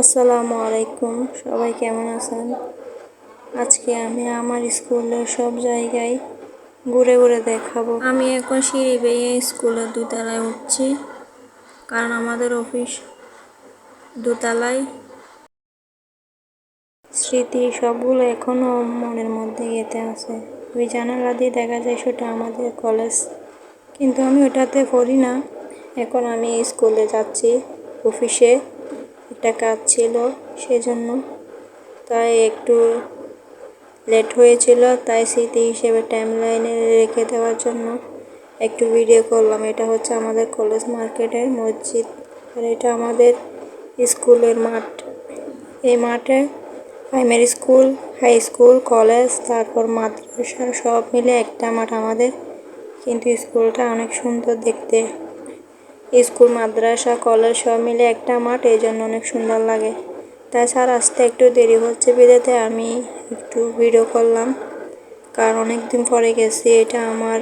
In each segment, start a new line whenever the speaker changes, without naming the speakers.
আসসালামু আলাইকুম। সবাই কেমন আছেন? আজকে আমি আমার স্কুলের সব জায়গায় ঘুরে ঘুরে দেখাবো। আমি এখন সিঁড়ি বেয়ে স্কুলের দোতলায় উঠছি, কারণ আমাদের অফিস দোতলায়। স্মৃতি সবগুলো এখনও মনের মধ্যে গেঁথে আছে। ওই জানালা দিয়ে দেখা যায় সেটা আমাদের কলেজ, কিন্তু আমি ওটাতে পড়ি না। এখন আমি স্কুলে যাচ্ছি অফিসে। একটা কাজ ছিল সেজন্য। তাই একটু লেট হয়েছিল, তাই স্মৃতি হিসেবে টাইম লাইনে রেখে দেওয়ার জন্য একটু ভিডিও করলাম। এটা হচ্ছে আমাদের কলেজ মার্কেটের মসজিদ আর এটা আমাদের স্কুলের মাঠ। এই মাঠে primary school high school college তারপর মাদ্রাসা সব মিলে একটা মাঠ আমাদের। কিন্তু স্কুলটা অনেক সুন্দর দেখতে। স্কুল, মাদ্রাসা, কলেজ সব মিলে একটা মাঠ এই জন্য অনেক সুন্দর লাগে। তাই স্যার আসতে একটু দেরি হচ্ছে বিদেতে আমি একটু ভিডিও করলাম, কারণ অনেক দিন পরে গেছি। এটা আমার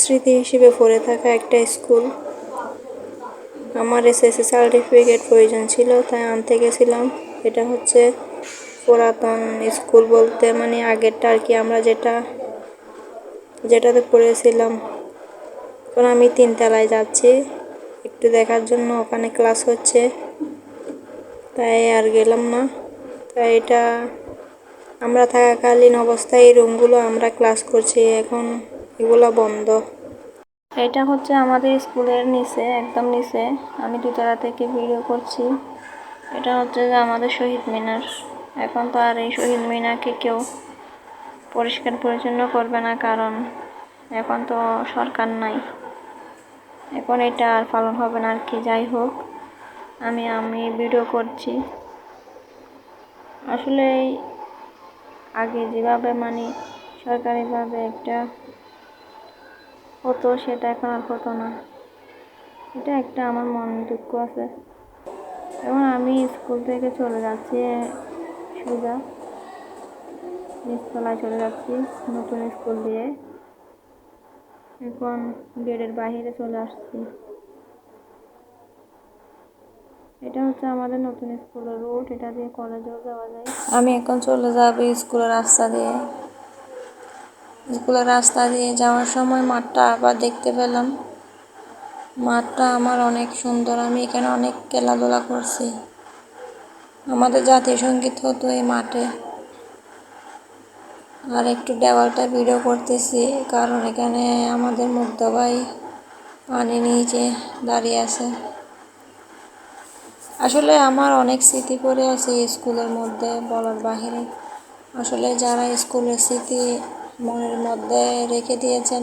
স্মৃতি হিসেবে পড়ে থাকা একটা স্কুল। আমার এসএসসি সার্টিফিকেট প্রয়োজন ছিল, তাই আনতে গেছিলাম। এটা হচ্ছে পুরাতন স্কুল বলতে মানে আগেরটা আর কি, আমরা যেটা, যেটাতে পড়েছিলাম। এখন আমি তিনতলায় যাচ্ছি। একটু দেখার জন্য ওখানে ক্লাস হচ্ছে। তাই আর গেলাম না। তাই এটা আমরা থাকাকালীন অবস্থায় এই রুমগুলো আমরা ক্লাস করছি। এখন এগুলো বন্ধ। এটা হচ্ছে আমাদের স্কুলের নিচে, একদম নিচে। আমি দুতলা থেকে ভিডিও করছি। এটা হচ্ছে যে আমাদের শহীদ মিনার। এখন তো আর এই শহীদ মিনারকে কেউ পরিষ্কার পরিচ্ছন্ন করবে না, কারণ এখন তো সরকার নাই। এখন এটা আর পালন হবে না আর কি, যাই হোক। আমি আমি ভিডিও করছি। আসলে আগে যেভাবে মানে সরকারিভাবে একটা হতো, সেটা এখন আর হতো না। এটা একটা আমার মন দুঃখ আছে। এখন আমি স্কুল থেকে চলে যাচ্ছি, সোজা। নিচতলায় চলে যাচ্ছি, নতুন স্কুল দিয়ে। এখন গেটের বাহিরে চলে আসছি। এটা হচ্ছে আমাদের নতুন স্কুলের রোড এটা দিয়ে কলেজেও যাওয়া যায়। আমি এখন চলে যাব স্কুলের রাস্তা দিয়ে। স্কুলের রাস্তা দিয়ে যাওয়ার সময় মাঠটা আবার দেখতে পেলাম। মাঠটা আমার অনেক সুন্দর, আমি এখানে অনেক খেলাধুলা করছি। আমাদের জাতীয় সংগীত হতো এই মাঠে। আর একটু দেওয়ালটা ভিডিও করতেছি, কারণ এখানে আমাদের মুগ্ধ ভাই পানি নিচে দাঁড়িয়ে আছে। আসলে আমার অনেক স্মৃতি পড়ে আছে স্কুলের মধ্যে বলার বাহিরে। আসলে যারা স্কুলের স্মৃতি মনের মধ্যে রেখে দিয়েছেন,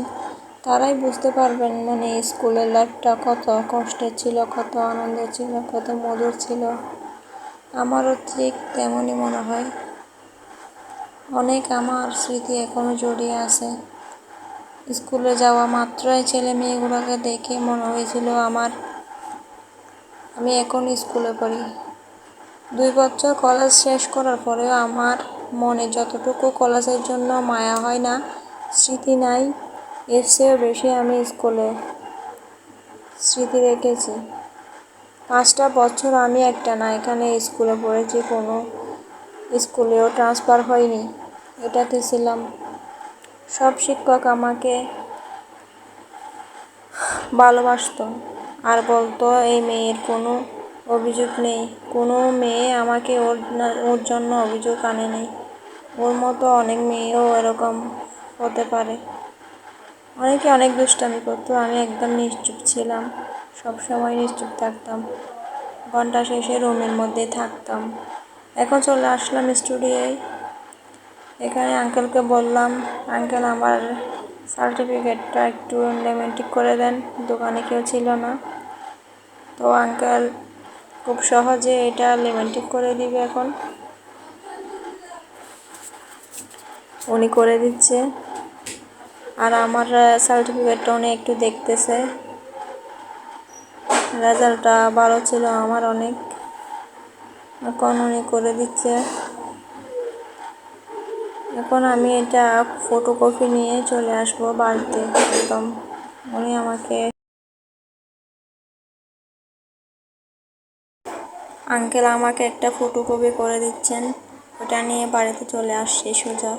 তারাই বুঝতে পারবেন মানে স্কুলের লাইফটা কত কষ্টের ছিল, কত আনন্দের ছিল, কত মধুর ছিল। আমারও ঠিক তেমনই মনে হয়। অনেক আমার স্মৃতি এখনও জড়িয়ে আছে। স্কুলে যাওয়া মাত্রই ছেলে মেয়েগুলোকে দেখে মনে হয়েছিল আমার, আমি এখন স্কুলে পড়ি। দুই বছর কলেজ শেষ করার পরেও আমার মনে যতটুকু কলেজের জন্য মায়া হয় না, স্মৃতি নাই, এর চেয়েও বেশি আমি স্কুলে স্মৃতি রেখেছি। পাঁচটা বছর আমি একটা না, এখানে স্কুলে পড়েছি কোনো স্কুলেও ট্রান্সফার হয়নি এটাতে ছিলাম সব শিক্ষক আমাকে ভালোবাসত, আর বলতো, এই মেয়ের কোনো অভিযোগ নেই, কোনো মেয়ে আমাকে ওর ওর জন্য অভিযোগ আনে নেই ওর মতো অনেক মেয়েও এরকম হতে পারে। অনেকে অনেক দুষ্টামি করতো, আমি একদম নিশ্চুপ ছিলাম সব সময় নিশ্চুপ থাকতাম। ঘণ্টা শেষে রুমের মধ্যে থাকতাম। এখন চলে আসলাম স্টুডিওয় এখানে আঙ্কেলকে বললাম আঙ্কেল আমার সার্টিফিকেটটা একটু লেমেন্টিক করে দেন, দোকানে কেউ ছিল না। তো আঙ্কেল খুব সহজে এটা লেমেন্টিক করে দিবে এখন। উনি করে দিচ্ছে। আর আমার সার্টিফিকেটটা উনি একটু দেখতেছে। রেজাল্টটা ভালো ছিল আমার অনেক। এখন উনি করে দিচ্ছে। এখন আমি এটা ফটোকপি নিয়ে চলে আসব বাড়িতে, একদম। উনি আমাকে আঙ্কেল আমাকে একটা ফটোকপি করে দিচ্ছেন। ওটা নিয়ে বাড়িতে চলে আসছে সোজা।